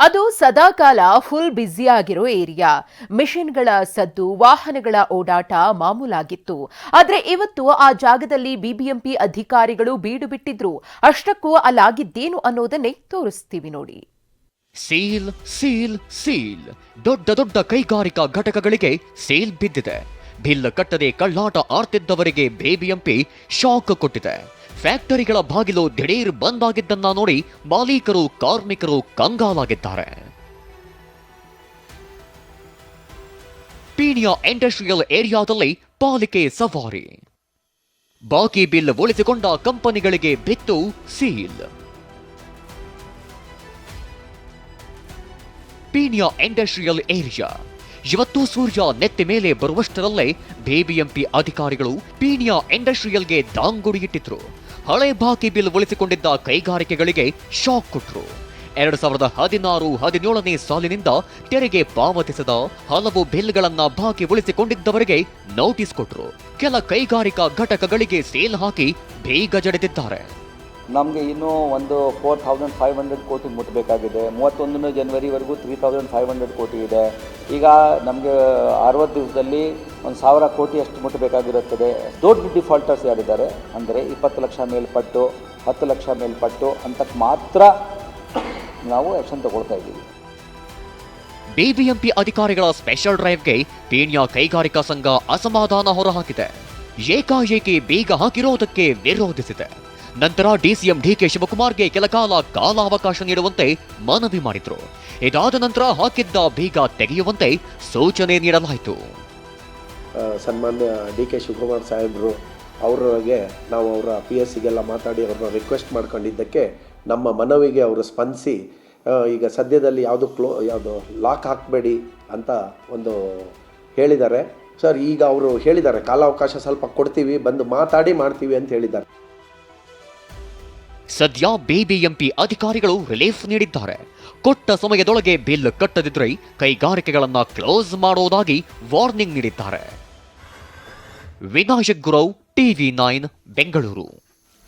ಅದು ಸದಾಕಾಲ full ಬ್ಯುಸಿಯಾಗಿರೋ area. ಮಿಷಿನ್ಗಳ ಸದ್ದು, ವಾಹನಗಳ ಓಡಾಟ ಮಾಮೂಲಾಗಿತ್ತು. ಆದರೆ ಇವತ್ತು ಆ ಜಾಗದಲ್ಲಿ ಬಿಬಿಎಂಪಿ ಅಧಿಕಾರಿಗಳು ಬೀಡು ಬಿಟ್ಟಿದ್ರು. ಅಷ್ಟಕ್ಕೂ ಅಲ್ಲಾಗಿದ್ದೇನು ಅನ್ನೋದನ್ನೇ ತೋರಿಸ್ತೀವಿ ನೋಡಿ. Seal seal seal. ದೊಡ್ಡ ದೊಡ್ಡ ಕೈಗಾರಿಕಾ ಘಟಕಗಳಿಗೆ ಸೀಲ್ ಬಿದ್ದಿದೆ. ಬಿಲ್ ಕಟ್ಟದೆ ಕಳ್ಳಾಟ ಆರ್ತಿದ್ದವರಿಗೆ ಬಿಬಿಎಂಪಿ ಶಾಕ್ ಕೊಟ್ಟಿದೆ. ಫ್ಯಾಕ್ಟರಿಗಳ ಬಾಗಿಲು ದಿಢೀರ್ ಬಂದ್ ಆಗಿದ್ದನ್ನ ನೋಡಿ ಮಾಲೀಕರು, ಕಾರ್ಮಿಕರು ಕಂಗಾಲಾಗಿದ್ದಾರೆ. ಪೀಣ್ಯ ಇಂಡಸ್ಟ್ರಿಯಲ್ ಏರಿಯಾದಲ್ಲಿ ಪಾಲಿಕೆ ಸವಾರಿ. ಬಾಕಿ ಬಿಲ್ ಉಳಿಸಿಕೊಂಡ ಕಂಪನಿಗಳಿಗೆ ಬಿತ್ತು ಸೀಲ್. Peenya industrial area. ಇವತ್ತು ಸೂರ್ಯ ನೆತ್ತಿ ಮೇಲೆ ಬರುವಷ್ಟರಲ್ಲೇ ಬಿಬಿಎಂಪಿ ಅಧಿಕಾರಿಗಳು ಪೀಣ್ಯ ಇಂಡಸ್ಟ್ರಿಯಲ್ಗೆ ದಾಂಗುಡಿಯಿಟ್ಟಿದ್ರು ಹಳೆ ಬಾಕಿ ಬಿಲ್ ಉಳಿಸಿಕೊಂಡಿದ್ದ ಕೈಗಾರಿಕೆಗಳಿಗೆ ಶಾಕ್ ಕೊಟ್ರು. ಎರಡು ಸಾವಿರದ ಹದಿನಾರು, ಹದಿನೇಳನೇ ಸಾಲಿನಿಂದ ತೆರಿಗೆ ಪಾವತಿಸದ ಹಲವು ಬಿಲ್ಗಳನ್ನ ಬಾಕಿ ಉಳಿಸಿಕೊಂಡಿದ್ದವರಿಗೆ ನೋಟಿಸ್ ಕೊಟ್ರು. ಕೆಲ ಕೈಗಾರಿಕಾ ಘಟಕಗಳಿಗೆ ಸೇಲ್ ಹಾಕಿ ಬೇಗ ಜಡೆದಿದ್ದಾರೆ. ನಮಗೆ ಇನ್ನೂ ಒಂದು ಫೋರ್ ಥೌಸಂಡ್ ಫೈವ್ ಹಂಡ್ರೆಡ್ ಕೋಟಿ ಮುಟ್ಟಬೇಕಾಗಿದೆ ಮೂವತ್ತೊಂದನೇ ಜನವರಿವರೆಗೂ ತ್ರೀ ಥೌಸಂಡ್ ಫೈವ್ ಹಂಡ್ರೆಡ್ ಕೋಟಿ ಇದೆ. ಈಗ ನಮಗೆ ಅರವತ್ತು ದಿವಸದಲ್ಲಿ ಒಂದು ಸಾವಿರ ಕೋಟಿ ಅಷ್ಟು ಮುಟ್ಟಬೇಕಾಗಿರುತ್ತದೆ. ದೊಡ್ಡ ಡಿಫಾಲ್ಟರ್ಸ್ ಯಾರಿದ್ದಾರೆ? ಅಂದರೆ ಇಪ್ಪತ್ತು ಲಕ್ಷ ಮೇಲ್ಪಟ್ಟು, ಹತ್ತು ಲಕ್ಷ ಮೇಲ್ಪಟ್ಟು ಅಂತಕ್ಕೆ ಮಾತ್ರ ನಾವು ಆ್ಯಕ್ಷನ್ ತಗೊಳ್ತಾ ಇದ್ದೀವಿ. ಬಿಬಿಎಂಪಿ ಅಧಿಕಾರಿಗಳ ಸ್ಪೆಷಲ್ ಡ್ರೈವ್ಗೆ ಪೀಣ್ಯ ಕೈಗಾರಿಕಾ ಸಂಘ ಅಸಮಾಧಾನ ಹೊರಹಾಕಿದೆ. ಏಕಾಏಕಿ ಬೀಗ ಹಾಕಿರೋದಕ್ಕೆ ವಿರೋಧಿಸಿದೆ. ನಂತರ ಡಿಸಿಎಂ ಡಿಕೆ ಶಿವಕುಮಾರ್ಗೆ ಕೆಲಕಾಲ ಕಾಲಾವಕಾಶ ನೀಡುವಂತೆ ಮನವಿ ಮಾಡಿದ್ರು. ಇದಾದ ನಂತರ ಹಾಕಿದ್ದ ಬೀಗ ತೆಗೆಯುವಂತೆ ಸೂಚನೆ ನೀಡಲಾಯಿತು. ಸನ್ಮಾನ್ಯ ಡಿ ಕೆ ಶಿವಕುಮಾರ್ ಸಾಹೇಬರು ಅವರಿಗೆ ನಾವು ಅವರ ಪಿ ಎಸ್ ಸಿಗೆಲ್ಲ ಮಾತಾಡಿ ಅವ್ರನ್ನ ರಿಕ್ವೆಸ್ಟ್ ಮಾಡ್ಕೊಂಡಿದ್ದಕ್ಕೆ ನಮ್ಮ ಮನವಿಗೆ ಅವರು ಸ್ಪಂದಿಸಿ ಈಗ ಸದ್ಯದಲ್ಲಿ ಯಾವುದು ಕ್ಲೋ, ಯಾವುದು ಲಾಕ್ ಹಾಕಬೇಡಿ ಅಂತ ಒಂದು ಹೇಳಿದ್ದಾರೆ. ಸರ್, ಈಗ ಅವರು ಹೇಳಿದ್ದಾರೆ, ಕಾಲಾವಕಾಶ ಸ್ವಲ್ಪ ಕೊಡ್ತೀವಿ, ಬಂದು ಮಾತಾಡಿ ಮಾಡ್ತೀವಿ ಅಂತ ಹೇಳಿದ್ದಾರೆ. ಸದ್ಯ ಬಿಬಿಎಂಪಿ ಅಧಿಕಾರಿಗಳು ರಿಲೀಫ್ ನೀಡಿದ್ದಾರೆ. ಕೊಟ್ಟ ಸಮಯದೊಳಗೆ ಬಿಲ್ ಕಟ್ಟದಿದ್ರೆ ಕೈಗಾರಿಕೆಗಳನ್ನು ಕ್ಲೋಸ್ ಮಾಡೋದಾಗಿ ವಾರ್ನಿಂಗ್ ನೀಡಿದ್ದಾರೆ. Vinayak Gurav TV nine Bengaluru.